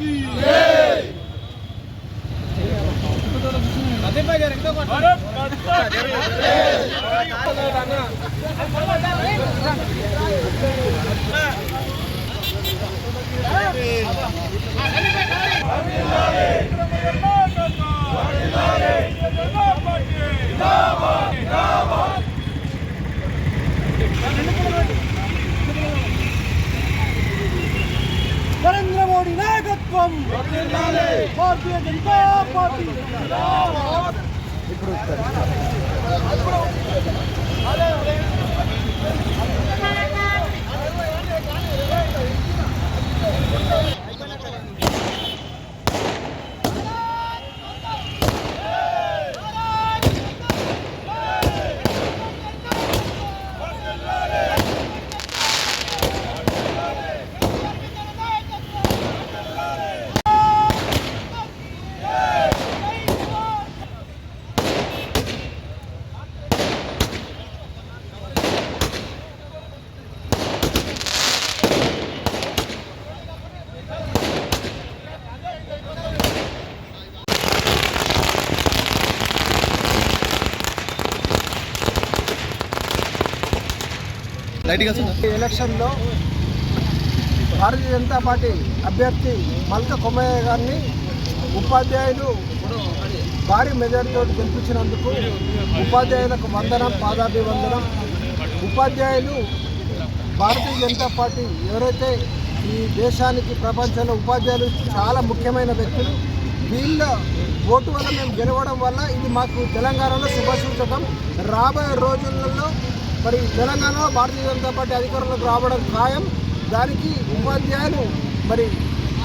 ఆంధ్రప్రదేశ్కి అదే పై జరిగిన నాయకత్వం భారతీయ జనతా పార్టీ ఈ ఎలక్షన్లో భారతీయ జనతా పార్టీ అభ్యర్థి మల్క కొమ్మయ్య గారిని ఉపాధ్యాయులు భారీ మెజార్టీతో గెలిపించినందుకు ఉపాధ్యాయులకు వందనం పాదాభివందనం. ఉపాధ్యాయులు భారతీయ జనతా పార్టీ ఎవరైతే ఈ దేశానికి ప్రపంచంలో ఉపాధ్యాయులు చాలా ముఖ్యమైన వ్యక్తులు వీళ్ళ ఓటు వల్ల మేము గెలవడం వల్ల ఇది మాకు తెలంగాణలో శుభసూచకం రాబోయే రోజులలో మరి తెలంగాణలో భారతీయ జనతా పార్టీ అధికారంలోకి రావడం ఖాయం. దానికి ఉపాధ్యాయులు మరి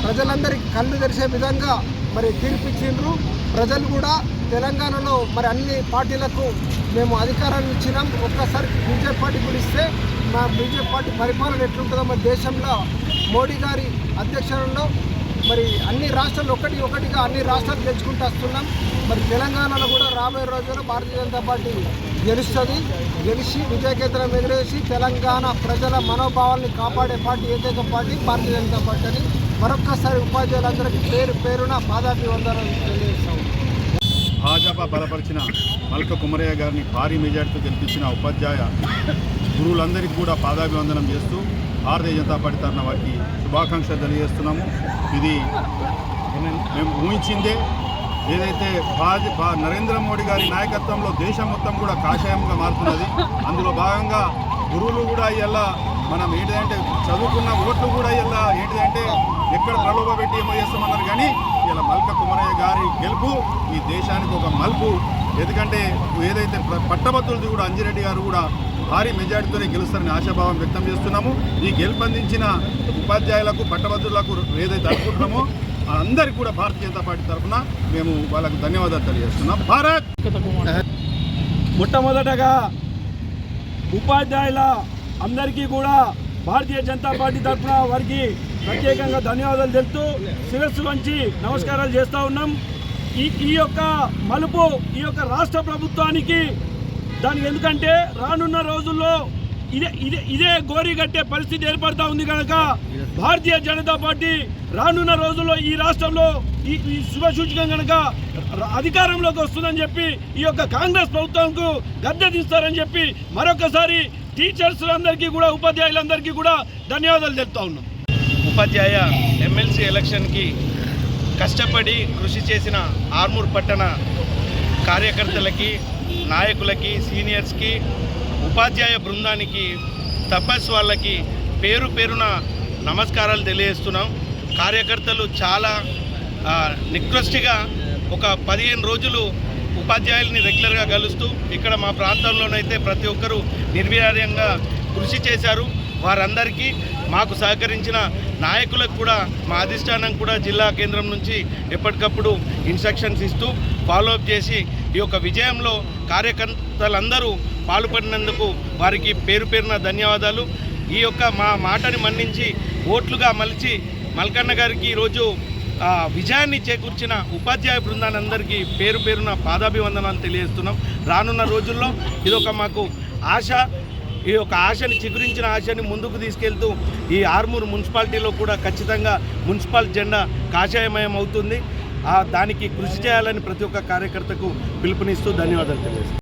ప్రజలందరికీ కళ్ళు తెరిచే విధంగా మరి తీర్పిచ్చిండ్రు. ప్రజలు కూడా తెలంగాణలో మరి అన్ని పార్టీలకు మేము అధికారాన్ని ఇచ్చినాం. ఒక్కసారి బీజేపీ పార్టీ పిలిస్తే మా బీజేపీ పార్టీ పరిపాలన ఎట్లుంటుందో మన దేశంలో మోడీ గారి అధ్యక్షంలో మరి అన్ని రాష్ట్రాలు ఒకటి ఒకటిగా అన్ని రాష్ట్రాలు తెచ్చుకుంటూ వస్తున్నాం. మరి తెలంగాణలో కూడా రాబోయే రోజుల్లో భారతీయ జనతా పార్టీ గెలుస్తుంది. గెలిచి విజయకేతనం ఎగిరేసి తెలంగాణ ప్రజల మనోభావాల్ని కాపాడే పార్టీ ఏకైక పార్టీ భారతీయ జనతా పార్టీ అని మరొక్కసారి ఉపాధ్యాయులందరికీ పేరు పేరున పాదాభివందనాలు తెలియజేస్తాం భాజపా బలపరిచిన మల్క కుమరయ్య గారిని భారీ మెజార్టీతో గెలిపించిన ఉపాధ్యాయ గురువులందరికీ కూడా పాదాభివందనం చేస్తూ భారతీయ జనతా పార్టీ తరఫున వారికి శుభాకాంక్షలు తెలియజేస్తున్నాము. ఇది మేము ఊహించిందే ఏదైతే భాజ నరేంద్ర మోడీ గారి నాయకత్వంలో దేశం మొత్తం కూడా కాషాయంగా మారుతున్నది అందులో భాగంగా గురువులు కూడా ఇలా మనం ఏంటిదంటే చదువుకున్న ఓట్లు కూడా ఇలా ఏంటిదంటే ఎక్కడ ప్రలోభ పెట్టి ఏమో చేస్తామన్నారు కానీ ఇలా మల్క కుమరయ్య గారి గెలుపు ఈ దేశానికి ఒక మలుపు. ఎందుకంటే ఏదైతే పట్టభద్రులది కూడా అంజిరెడ్డి గారు కూడా భారీ మెజార్టీతోనే గెలుస్తారని ఆశాభావం వ్యక్తం చేస్తున్నాము. ఈ గెలుపొందించిన ఉపాధ్యాయులకు పట్టభద్రులకు ఏదైతే అనుకుంటున్నామో అందరికీ కూడా భారతీయ జనతా పార్టీ తరఫున మేము వాళ్ళకు ధన్యవాదాలు తెలియజేస్తున్నాం. భారత్! మొట్టమొదటగా ఉపాధ్యాయుల అందరికీ కూడా భారతీయ జనతా పార్టీ తరఫున వారికి ప్రత్యేకంగా ధన్యవాదాలు తెలుపుతూ శిరస్సు వంచి నమస్కారాలు చేస్తూ ఉన్నాం. ఈ ఈ యొక్క మలుపు ఈ యొక్క రాష్ట్ర ప్రభుత్వానికి దానికి ఎందుకంటే రానున్న రోజుల్లో ఇదే ఇదే ఇదే గోరి కట్టే పరిస్థితి ఏర్పడతా ఉంది కనుక భారతీయ జనతా పార్టీ రానున్న రోజుల్లో ఈ రాష్ట్రంలో ఈ ఈ శుభసూచకం కనుక అధికారంలోకి వస్తుందని చెప్పి ఈ యొక్క కాంగ్రెస్ ప్రభుత్వంకు గద్దె తీస్తారని చెప్పి మరొకసారి టీచర్స్ అందరికీ కూడా ఉపాధ్యాయులందరికీ కూడా ధన్యవాదాలు తెలుపుతా ఉన్నాం. ఉపాధ్యాయ ఎమ్మెల్సీ ఎలక్షన్కి కష్టపడి కృషి చేసిన ఆర్మూర్ పట్టణ కార్యకర్తలకి నాయకులకి సీనియర్స్కి ఉపాధ్యాయ బృందానికి తపస్ వాళ్ళకి పేరు పేరున నమస్కారాలు తెలియజేస్తున్నాం. కార్యకర్తలు చాలా నికృష్టిగా ఒక పదిహేను రోజులు ఉపాధ్యాయుల్ని రెగ్యులర్గా కలుస్తూ ఇక్కడ మా ప్రాంతంలోనైతే ప్రతి ఒక్కరూ నిర్వీర్యంగా కృషి చేశారు. వారందరికీ మాకు సహకరించిన నాయకులకు కూడా మా అధిష్టానం కూడా జిల్లా కేంద్రం నుంచి ఎప్పటికప్పుడు ఇన్స్ట్రక్షన్స్ ఇస్తూ ఫాలోఅప్ చేసి ఈ యొక్క విజయంలో కార్యకర్తలందరూ పాల్పడినందుకు వారికి పేరు పేరున ధన్యవాదాలు. ఈ యొక్క మా మాటని మన్నించి ఓట్లుగా మలిచి మల్కన్న గారికి ఈరోజు విజయాన్ని చేకూర్చిన ఉపాధ్యాయ బృందానందరికీ పేరు పేరున పాదాభివందనాలు తెలియజేస్తున్నాం. రానున్న రోజుల్లో ఇదొక మాకు ఆశ ఈ యొక్క ఆశని చిగురించిన ఆశని ముందుకు తీసుకెళ్తూ ఈ ఆర్మూరు మున్సిపాలిటీలో కూడా ఖచ్చితంగా మున్సిపల్ జెండా కాషాయమయం అవుతుంది. దానికి కృషి చేయాలని ప్రతి ఒక్క కార్యకర్తకు పిలుపునిస్తూ ధన్యవాదాలు తెలియజేస్తాను